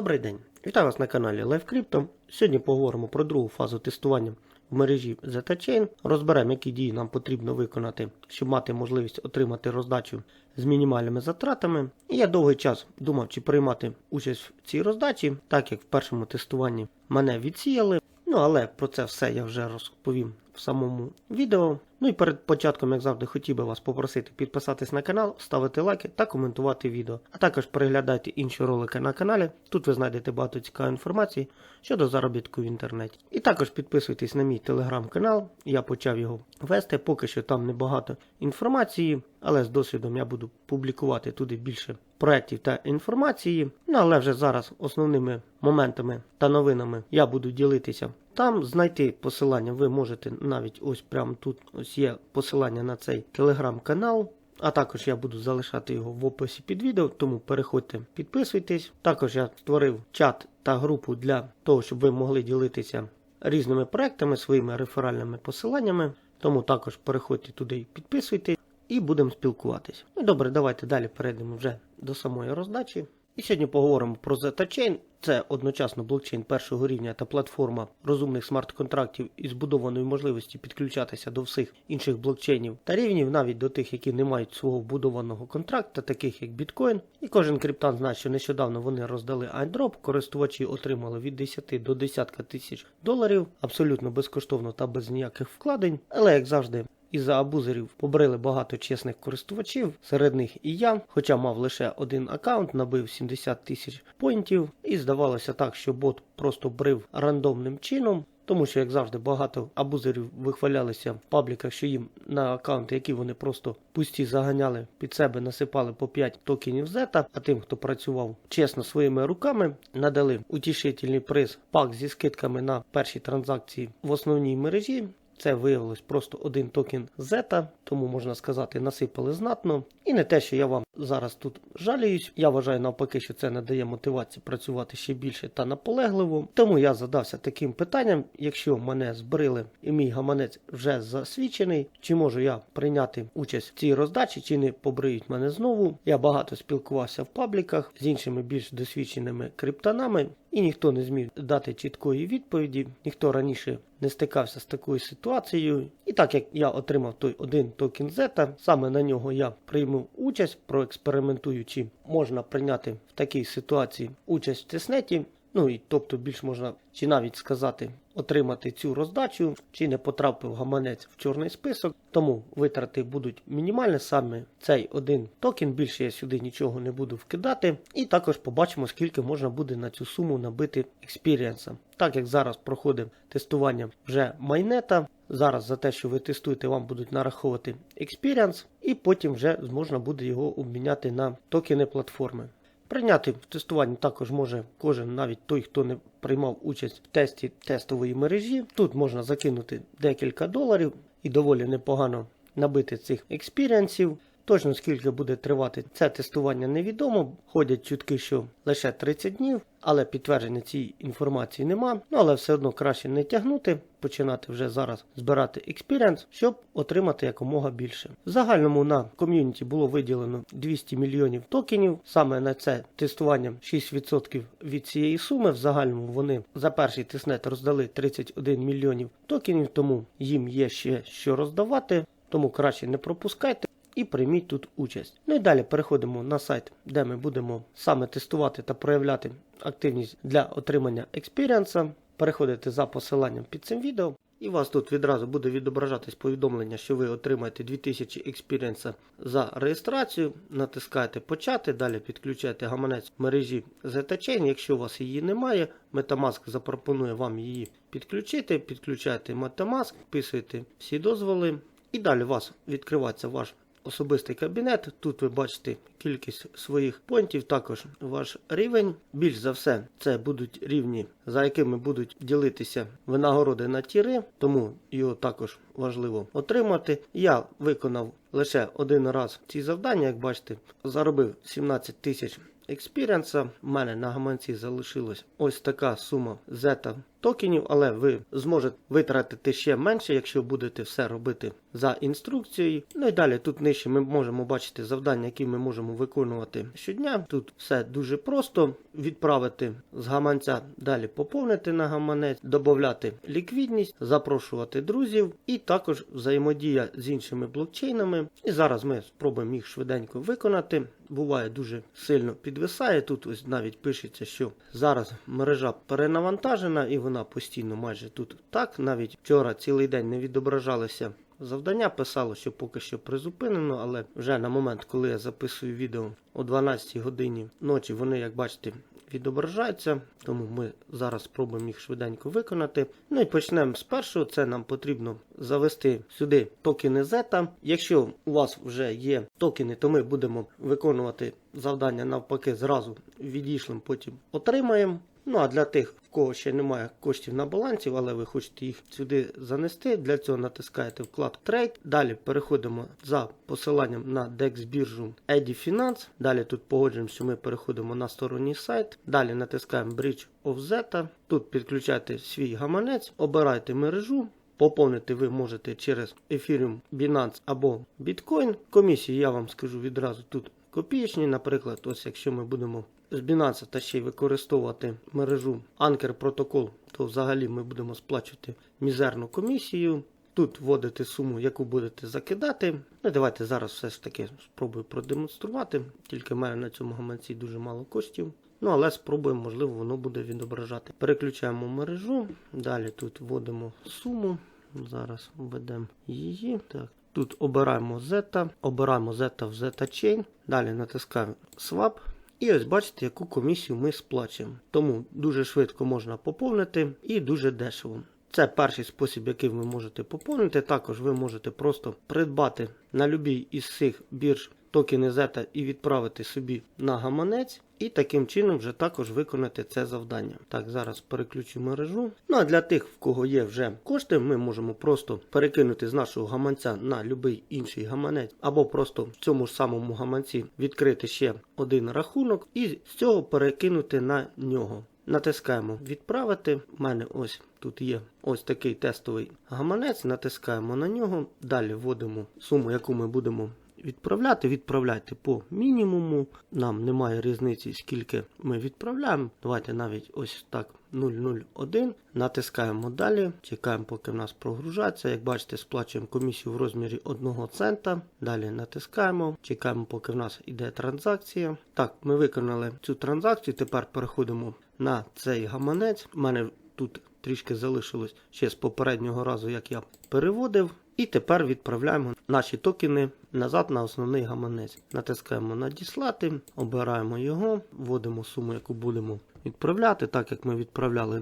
Добрий день! Вітаю вас на каналі LiveCrypto. Сьогодні поговоримо про другу фазу тестування в мережі ZetaChain. Розберемо, які дії нам потрібно виконати, щоб мати можливість отримати роздачу з мінімальними затратами. І я довгий час думав, чи приймати участь в цій роздачі, так як в першому тестуванні мене відсіяли. Ну але про це все я вже розповім в самому відео. Ну і перед початком, як завжди, хотів би вас попросити підписатись на канал, ставити лайки та коментувати відео. А також переглядайте інші ролики на каналі. Тут ви знайдете багато цікавої інформації щодо заробітку в інтернеті. І також підписуйтесь на мій телеграм-канал. Я почав його вести. Поки що там небагато інформації, але з досвідом я буду публікувати туди більше проєктів та інформації. Ну але вже зараз основними моментами та новинами я буду ділитися. Там знайти посилання ви можете навіть ось прямо тут. Ось є посилання на цей телеграм-канал. А також я буду залишати його в описі під відео, тому переходьте, підписуйтесь. Також я створив чат та групу для того, щоб ви могли ділитися різними проектами, своїми реферальними посиланнями. Тому також переходьте туди і підписуйтесь і будемо спілкуватись. Ну добре, давайте далі перейдемо вже до самої роздачі. І сьогодні поговоримо про ZetaChain. Це одночасно блокчейн першого рівня та платформа розумних смарт-контрактів із збудованою можливістю підключатися до всіх інших блокчейнів та рівнів, навіть до тих, які не мають свого вбудованого контракта, таких як біткоін. І кожен криптан знає, що нещодавно вони роздали айдроп, користувачі отримали від 10 до десятка тисяч доларів, абсолютно безкоштовно та без ніяких вкладень. Але як завжди. Із-за абузерів побрили багато чесних користувачів, серед них і я, хоча мав лише один аккаунт, набив 70 тисяч поінтів, і здавалося так, що бот просто брив рандомним чином. Тому що, як завжди, багато абузерів вихвалялися в пабліках, що їм на аккаунти, які вони просто пусті заганяли під себе, насипали по 5 токенів зета. А тим, хто працював чесно своїми руками, надали утішительний приз пак зі скидками на перші транзакції в основній мережі. Це виявилось просто один токен зета, тому можна сказати, насипали знатно. І не те, що я вам зараз тут жаліюсь. Я вважаю навпаки, що це надає мотивації працювати ще більше та наполегливо. Тому я задався таким питанням: якщо мене збрили і мій гаманець вже засвідчений, чи можу я прийняти участь в цій роздачі, чи не побриють мене знову. Я багато спілкувався в пабліках з іншими більш досвідченими криптонами. І ніхто не зміг дати чіткої відповіді, ніхто раніше не стикався з такою ситуацією. І так як я отримав той один токен зета, саме на нього я прийму участь, проекспериментую, чи можна прийняти в такій ситуації участь в тиснеті. Ну і тобто більш можна чи навіть сказати отримати цю роздачу, чи не потрапив гаманець в чорний список. Тому витрати будуть мінімальні саме цей один токен. Більше я сюди нічого не буду вкидати. І також побачимо, скільки можна буде на цю суму набити експірієнса. Так як зараз проходить тестування вже майнета. Зараз за те, що ви тестуєте, вам будуть нараховувати експіріанс, і потім вже можна буде його обміняти на токени платформи. Прийняти в тестуванні також може кожен, навіть той, хто не приймав участь в тесті тестової мережі. Тут можна закинути декілька доларів і доволі непогано набити цих експіріансів. Точно скільки буде тривати це тестування невідомо. Ходять чутки, що лише 30 днів, але підтвердження цієї інформації нема. Ну але все одно краще не тягнути, починати вже зараз збирати експіріанс, щоб отримати якомога більше. В загальному на ком'юніті було виділено 200 мільйонів токенів. Саме на це тестування 6% від цієї суми. В загальному вони за перший тиснет роздали 31 мільйонів токенів, тому їм є ще що роздавати, тому краще не пропускайте і прийміть тут участь. Ну і далі переходимо на сайт, де ми будемо саме тестувати та проявляти активність для отримання експіріанса. Переходите за посиланням під цим відео. І у вас тут відразу буде відображатись повідомлення, що ви отримаєте 2000 експіріенса за реєстрацію. Натискаєте почати, далі підключаєте гаманець мережі ZetaChain. Якщо у вас її немає, Metamask запропонує вам її підключити. Підключаєте Metamask, вписуєте всі дозволи. І далі у вас відкривається ваш особистий кабінет. Тут ви бачите кількість своїх понтів, також ваш рівень. Більш за все, це будуть рівні, за якими будуть ділитися винагороди на тіри, тому його також важливо отримати. Я виконав лише один раз ці завдання, як бачите, заробив 17 тисяч експіріанса. У мене на гаманці залишилась ось така сума зета токенів, але ви зможете витратити ще менше, якщо будете все робити за інструкцією. Ну і далі тут нижче ми можемо бачити завдання, які ми можемо виконувати щодня. Тут все дуже просто: відправити з гаманця, далі поповнити на гаманець, додати ліквідність, запрошувати друзів і також взаємодія з іншими блокчейнами. І зараз ми спробуємо їх швиденько виконати. Буває дуже сильно підвисає. Тут ось навіть пишеться, що зараз мережа перенавантажена і вона постійно майже тут так. Навіть вчора цілий день не відображалися завдання. Писало, що поки що призупинено, але вже на момент, коли я записую відео о 12 годині ночі, вони, як бачите, відображаються. Тому ми зараз спробуємо їх швиденько виконати. Ну і почнемо з першого. Це нам потрібно завести сюди токени Z. Якщо у вас вже є токени, то ми будемо виконувати завдання навпаки зразу відійшлим, потім отримаємо. Ну а для тих, в кого ще немає коштів на балансі, але ви хочете їх сюди занести, для цього натискаєте вкладку Trade. Далі переходимо за посиланням на DEX біржу EdiFinance. Далі тут погоджуємо, що ми переходимо на сторонній сайт. Далі натискаємо Bridge of Zeta. Тут підключайте свій гаманець, обирайте мережу. Поповнити ви можете через Ethereum, Binance або Bitcoin. Комісії я вам скажу відразу тут копієчні. Наприклад, ось якщо ми будемо з Binance та ще й використовувати мережу Anker Protocol, то взагалі ми будемо сплачувати мізерну комісію. Тут вводите суму, яку будете закидати. Ну, давайте зараз все ж таки спробую продемонструвати. Тільки мене на цьому гаманці дуже мало коштів. Ну, але спробуємо, можливо, воно буде відображати. Переключаємо мережу. Далі тут вводимо суму. Зараз введемо її. Так. Тут обираємо Zeta, обираємо Zeta в Zeta Chain. Далі натискаємо Swap. І ось бачите, яку комісію ми сплачуємо. Тому дуже швидко можна поповнити і дуже дешево. Це перший спосіб, який ви можете поповнити. Також ви можете просто придбати на любій із цих бірж токени Zeta і відправити собі на гаманець. І таким чином вже також виконати це завдання. Так, зараз переключу мережу. Ну а для тих, в кого є вже кошти, ми можемо просто перекинути з нашого гаманця на будь-який інший гаманець, або просто в цьому ж самому гаманці відкрити ще один рахунок і з цього перекинути на нього. Натискаємо відправити. У мене ось тут є ось такий тестовий гаманець. Натискаємо на нього. Далі вводимо суму, яку ми будемо відправляти. Відправляйте по мінімуму. Нам немає різниці, скільки ми відправляємо. Давайте навіть ось так 001. Натискаємо далі. Чекаємо, поки в нас прогружається. Як бачите, сплачуємо комісію в розмірі 1 цента. Далі натискаємо. Чекаємо, поки в нас йде транзакція. Так, ми виконали цю транзакцію. Тепер переходимо на цей гаманець. У мене тут трішки залишилось ще з попереднього разу, як я переводив. І тепер відправляємо наші токени назад на основний гаманець. Натискаємо надіслати, обираємо його, вводимо суму, яку будемо відправляти. Так як ми відправляли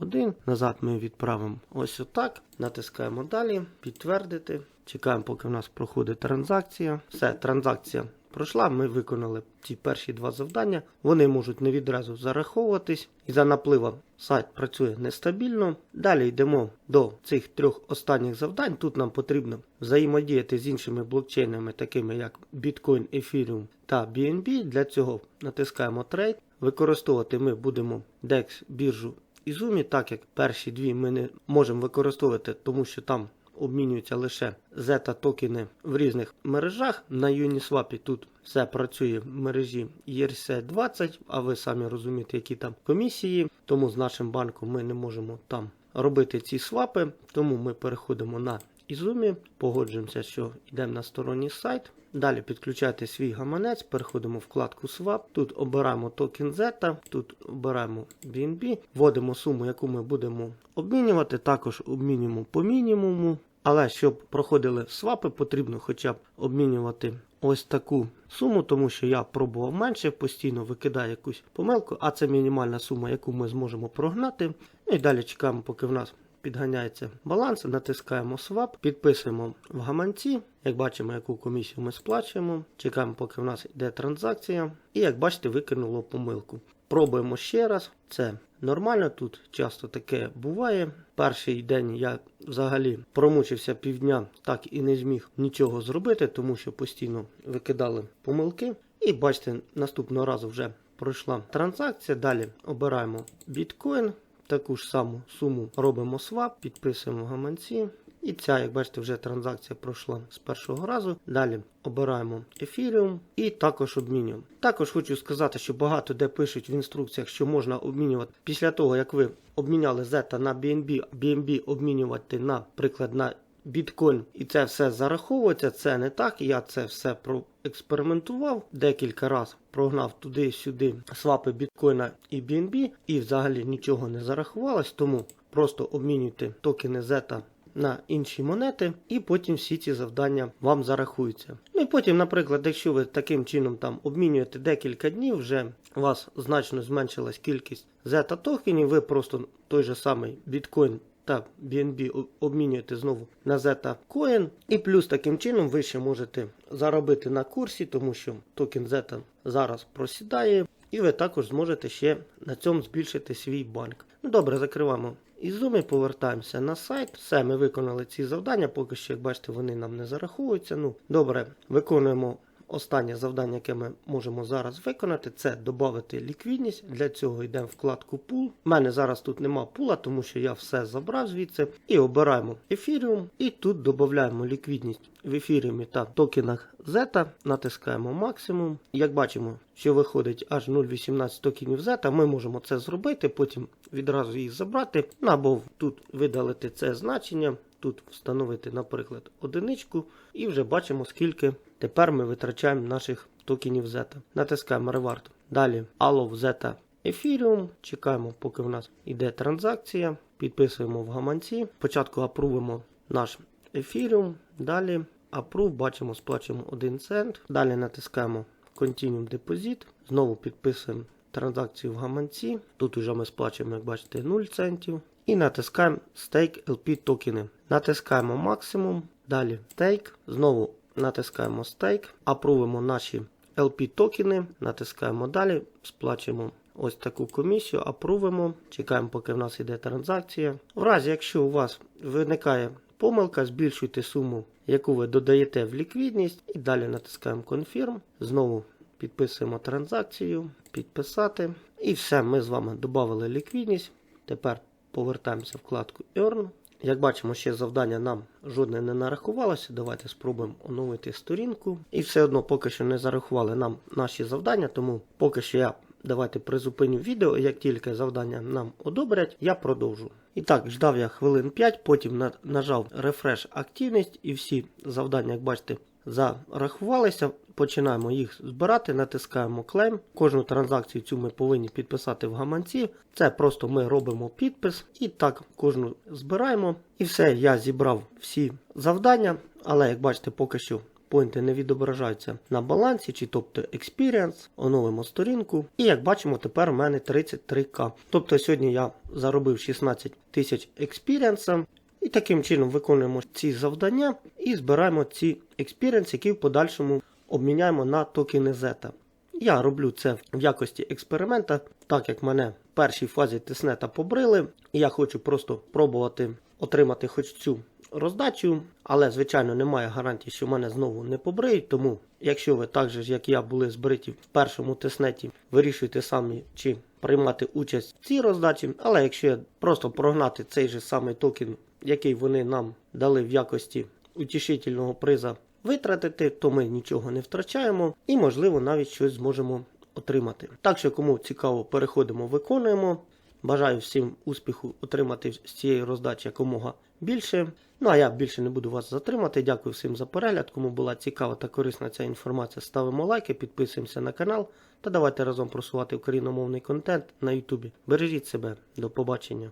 001, назад ми відправимо ось отак. Натискаємо далі, підтвердити. Чекаємо, поки в нас проходить транзакція. Все, транзакція пройшла. Ми виконали ці перші два завдання. Вони можуть не відразу зараховуватись. І за напливом сайт працює нестабільно. Далі йдемо до цих трьох останніх завдань. Тут нам потрібно взаємодіяти з іншими блокчейнами, такими як Bitcoin, Ethereum та BNB. Для цього натискаємо Trade. Використовувати ми будемо DEX біржу Izumi, так як перші дві ми не можемо використовувати, тому що там обмінюються лише zeta токени в різних мережах. На Uniswap тут все працює в мережі ERC20, а ви самі розумієте, які там комісії. Тому з нашим банком ми не можемо там робити ці свапи. Тому ми переходимо на Izumi, погоджуємося, що йдемо на сторонній сайт. Далі підключайте свій гаманець, переходимо вкладку Swap. Тут обираємо токен Zeta, тут обираємо BNB, вводимо суму, яку ми будемо обмінювати. Також обмінюємо по мінімуму. Але щоб проходили свапи, потрібно хоча б обмінювати ось таку суму, тому що я пробував менше, постійно викидаю якусь помилку, а це мінімальна сума, яку ми зможемо прогнати. Ну і далі чекаємо, поки в нас підганяється баланс, натискаємо Swap, підписуємо в гаманці. Як бачимо, яку комісію ми сплачуємо. Чекаємо, поки в нас йде транзакція. І як бачите, викинуло помилку. Пробуємо ще раз. Це нормально, тут часто таке буває. Перший день я взагалі промучився півдня, так і не зміг нічого зробити, тому що постійно викидали помилки. І бачите, наступного разу вже пройшла транзакція. Далі обираємо біткоін. Таку ж саму суму робимо свап, підписуємо гаманці. І ця, як бачите, вже транзакція пройшла з першого разу. Далі обираємо Ethereum і також обмінюємо. Також хочу сказати, що багато де пишуть в інструкціях, що можна обмінювати після того, як ви обміняли Zeta на BNB, BNB обмінювати, наприклад, на біткоін, і це все зараховується. Це не так. Я це все проекспериментував декілька разів. Прогнав туди-сюди свапи біткоїна і BNB, і взагалі нічого не зарахувалось, тому просто обмінюйте токени Zeta на інші монети, і потім всі ці завдання вам зарахуються. Ну і потім, наприклад, якщо ви таким чином там обмінюєте декілька днів, вже у вас значно зменшилась кількість зета токенів, ви просто той же самий біткоін та BNB обмінюєте знову на Zeta Coin. І плюс таким чином ви ще можете заробити на курсі, тому що токен Zeta зараз просідає, і ви також зможете ще на цьому збільшити свій банк. Ну добре, закриваємо із Zoom, повертаємося на сайт. Все, ми виконали ці завдання. Поки що, як бачите, вони нам не зараховуються. Ну, добре, виконуємо. Останнє завдання, яке ми можемо зараз виконати, це додати ліквідність. Для цього йдемо в вкладку Pool. У мене зараз тут нема пула, тому що я все забрав звідси. І обираємо Ethereum. І тут додаємо ліквідність в Ethereum та токенах Zeta. Натискаємо максимум. Як бачимо, що виходить аж 0,18 токенів Zeta, ми можемо це зробити, потім відразу їх забрати. Або тут видалити це значення. Тут встановити, наприклад, одиничку, і вже бачимо, скільки тепер ми витрачаємо наших токенів Zeta. Натискаємо Reward. Далі Allow Zeta Ethereum. Чекаємо, поки в нас йде транзакція. Підписуємо в гаманці. Спочатку апрувимо наш Ethereum. Далі Approve, бачимо, сплачуємо 1 цент. Далі натискаємо Continuum Deposit. Знову підписуємо транзакцію в гаманці. Тут вже ми сплачуємо, як бачите, 0 центів. І натискаємо Stake LP токени. Натискаємо максимум. Далі Stake. Знову натискаємо Stake. Апрувимо наші LP токени. Натискаємо далі. Сплачуємо ось таку комісію. Апрувимо. Чекаємо, поки в нас йде транзакція. В разі, якщо у вас виникає помилка, збільшуйте суму, яку ви додаєте в ліквідність. І далі натискаємо Confirm. Знову підписуємо транзакцію. Підписати. І все, ми з вами додали ліквідність. Тепер повертаємося вкладку Earn. Як бачимо, ще завдання нам жодне не нарахувалося. Давайте спробуємо оновити сторінку. І все одно поки що не зарахували нам наші завдання, тому поки що я давайте призупиню відео. Як тільки завдання нам одобрять, я продовжу. І так, ждав я хвилин 5, потім нажав Refresh активність і всі завдання, як бачите, зарахувалися. Починаємо їх збирати, натискаємо Claim. Кожну транзакцію цю ми повинні підписати в гаманці. Це просто ми робимо підпис і так кожну збираємо. І все, я зібрав всі завдання, але як бачите, поки що поінти не відображаються на балансі, чи тобто Experience. Оновимо сторінку. І як бачимо, тепер у мене 33к. Тобто сьогодні я заробив 16 тисяч експіріенса. І таким чином виконуємо ці завдання і збираємо ці експіріенс, які в подальшому обміняємо на токени Zeta. Я роблю це в якості експеримента, так як мене в першій фазі тиснета побрили, і я хочу просто пробувати отримати хоч цю роздачу, але, звичайно, немає гарантії, що мене знову не побриють. Тому, якщо ви так же, як я, були збриті в першому тиснеті, вирішуйте самі, чи приймати участь в цій роздачі. Але якщо я просто прогнати цей же самий токен, який вони нам дали в якості утішительного приза, витратити, то ми нічого не втрачаємо і, можливо, навіть щось зможемо отримати. Так що, кому цікаво, переходимо, виконуємо. Бажаю всім успіху отримати з цієї роздачі якомога більше. Ну а я більше не буду вас затримати. Дякую всім за перегляд. Кому була цікава та корисна ця інформація, ставимо лайки, підписуємося на канал та давайте разом просувати україномовний контент на Ютубі. Бережіть себе, до побачення.